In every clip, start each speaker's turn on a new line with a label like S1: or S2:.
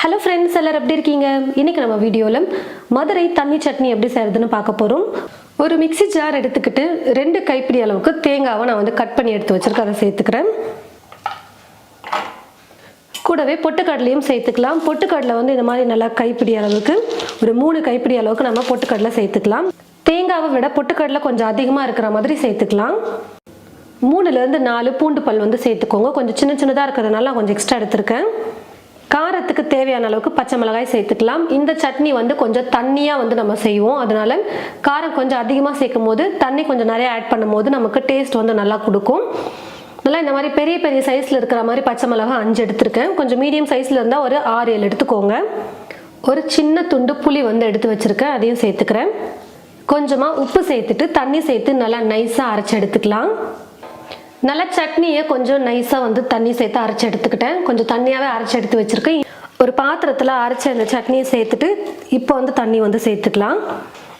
S1: Hello friends எல்லாரும் எப்படி இருக்கீங்க? இன்னைக்கு நம்ம வீடியோவில் மதுரை தண்ணி சட்னி எப்படி செய்கிறதுன்னு பார்க்க போகிறோம் ஒரு மிக்ஸி ஜார் எடுத்துக்கிட்டு ரெண்டு கைப்பிடி அளவுக்கு தேங்காவை நான் வந்து கட் பண்ணி எடுத்து வச்சுருக்கேன். அதை சேர்த்துக்கிறேன். கூடவே பொட்டுக்கடலையும் சேர்த்துக்கலாம். பொட்டுக்கடலை வந்து இந்த மாதிரி நல்லா கைப்பிடி அளவுக்கு ஒரு மூணு கைப்பிடி அளவுக்கு நம்ம பொட்டுக்கடலை சேர்த்துக்கலாம். தேங்காவை விட பொட்டுக்கடலை கொஞ்சம் அதிகமாக இருக்கிற மாதிரி சேர்த்துக்கலாம். மூணுலேருந்து நாலு பூண்டு பல் வந்து சேர்த்துக்கோங்க. கொஞ்சம் சின்ன சின்னதாக இருக்கிறதுனால கொஞ்சம் எக்ஸ்ட்ரா எடுத்திருக்கேன். காரத்துக்கு தேவையான அளவுக்கு பச்சை மிளகாய் சேர்த்துக்கலாம். இந்த சட்னி வந்து கொஞ்சம் தண்ணியாக வந்து நம்ம செய்வோம். அதனால காரம் கொஞ்சம் அதிகமாக சேர்க்கும் போது தண்ணி கொஞ்சம் நிறைய ஆட் பண்ணும் போது நமக்கு டேஸ்ட் வந்து நல்லா கொடுக்கும். நல்லா இந்த மாதிரி பெரிய பெரிய சைஸில் இருக்கிற மாதிரி பச்சை மிளகாய் அஞ்சு எடுத்திருக்கேன். கொஞ்சம் மீடியம் சைஸில் இருந்தால் ஒரு ஆறு ஏழு எடுத்துக்கோங்க. ஒரு சின்ன துண்டு புளி வந்து எடுத்து வச்சுருக்கேன். அதையும் சேர்த்துக்கிறேன். கொஞ்சமாக உப்பு சேர்த்துட்டு தண்ணி சேர்த்து நல்லா நைஸாக அரைச்சி எடுத்துக்கலாம். நல்லா சட்னியை கொஞ்சம் நைஸாக வந்து தண்ணி சேர்த்து அரைச்சி எடுத்துக்கிட்டேன். கொஞ்சம் தண்ணியாகவே அரைச்சி எடுத்து வச்சுருக்கேன். ஒரு பாத்திரத்தில் அரைச்ச அந்த சட்னியை சேர்த்துட்டு இப்போ வந்து தண்ணி வந்து சேர்த்துக்கலாம்.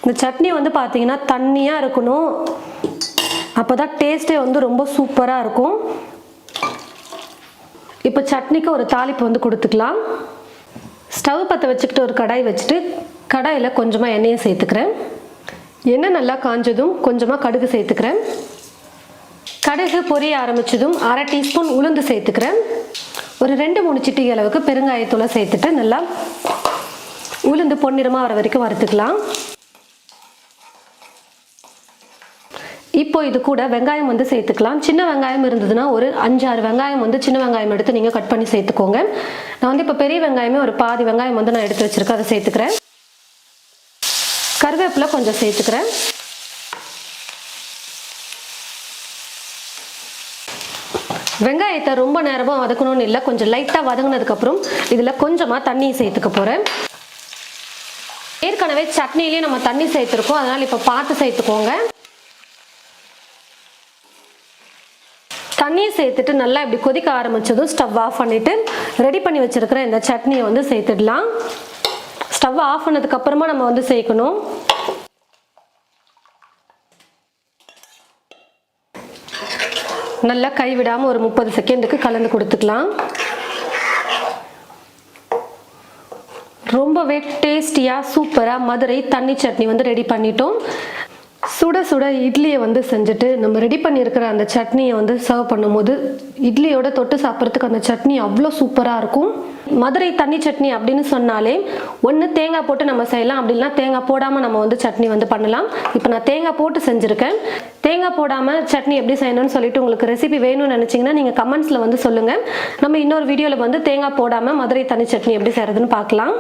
S1: இந்த சட்னி வந்து பார்த்தீங்கன்னா தண்ணியாக இருக்கணும். அப்போ தான் டேஸ்ட்டே வந்து ரொம்ப சூப்பராக இருக்கும். இப்போ சட்னிக்கு ஒரு தாளிப்பு வந்து கொடுத்துக்கலாம். ஸ்டவ் பற்ற வச்சுக்கிட்டு ஒரு கடாய் வச்சுட்டு கடாயில் கொஞ்சமாக எண்ணெயை சேர்த்துக்கிறேன். எண்ணெய் நல்லா காஞ்சதும் கொஞ்சமாக கடுகு சேர்த்துக்கிறேன். கடுகு பொரிய ஆரம்பிச்சதும் அரை டீஸ்பூன் உளுந்து சேர்த்துக்கிறேன். ஒரு ரெண்டு மூணு சிட்டிகை அளவுக்கு பெருங்காயத்தூளை சேர்த்துட்டு நல்லா உளுந்து பொன்னிறமாக வர வரைக்கும் வறுத்துக்கலாம். இப்போ இது கூட வெங்காயம் வந்து சேர்த்துக்கலாம். சின்ன வெங்காயம் இருந்ததுன்னா ஒரு அஞ்சாறு வெங்காயம் வந்து சின்ன வெங்காயம் எடுத்து நீங்கள் கட் பண்ணி சேர்த்துக்கோங்க. நான் வந்து இப்போ பெரிய வெங்காயமே ஒரு பாதி வெங்காயம் வந்து நான் எடுத்து வச்சுருக்கேன் அதை சேர்த்துக்கிறேன். கருவேப்பிலை கொஞ்சம் சேர்த்துக்கிறேன். வெங்காயத்தை ரொம்ப நேரமாக வதக்கணும்னு இல்லை கொஞ்சம் லைட்டாக வதங்கினதுக்கப்புறம் இதில் கொஞ்சமாக தண்ணி சேர்த்துக்க போகிறேன் ஏற்கனவே சட்னிலேயே நம்ம தண்ணி சேர்த்துருக்கோம். அதனால் இப்போ பார்த்து சேர்த்துக்கோங்க. தண்ணியை சேர்த்துட்டு நல்லா இப்படி கொதிக்க ஆரம்பிச்சதும் ஸ்டவ் ஆஃப் பண்ணிவிட்டு ரெடி பண்ணி வச்சுருக்கிற இந்த சட்னியை வந்து சேர்த்துடலாம். ஸ்டவ் ஆஃப் பண்ணதுக்கப்புறமா நம்ம வந்து சேர்க்கணும். நல்லா கைவிடாமல் ஒரு முப்பது செகண்டுக்கு கலந்து கொடுத்துக்கலாம். ரொம்பவே டேஸ்டியாக சூப்பராக மதுரை தண்ணி சட்னி வந்து ரெடி பண்ணிட்டோம். சுட சுட இட்லியை வந்து செஞ்சுட்டு நம்ம ரெடி பண்ணியிருக்கிற அந்த சட்னியை வந்து சர்வ் பண்ணும்போது இட்லியோட தொட்டு சாப்பிட்றதுக்கு அந்த சட்னி அவ்வளோ சூப்பராக இருக்கும். மதுரை தண்ணி சட்னி அப்படின்னு சொன்னாலே ஒன்று தேங்காய் போட்டு நம்ம செய்யலாம் அப்படின்னா தேங்காய் போடாமல் நம்ம வந்து சட்னி வந்து பண்ணலாம். இப்போ நான் தேங்காய் போட்டு செஞ்சுருக்கேன். தேங்காய் போடாமல் சட்னி எப்படி செய்யணும்னு சொல்லிட்டு உங்களுக்கு ரெசிபி வேணும்னு நினச்சிங்கன்னா நீங்கள் கமெண்ட்ஸில் வந்து சொல்லுங்கள் நம்ம இன்னொரு வீடியோவில் வந்து தேங்காய் போடாமல் மதுரை தண்ணி சட்னி எப்படி செய்கிறதுன்னு பார்க்கலாம்.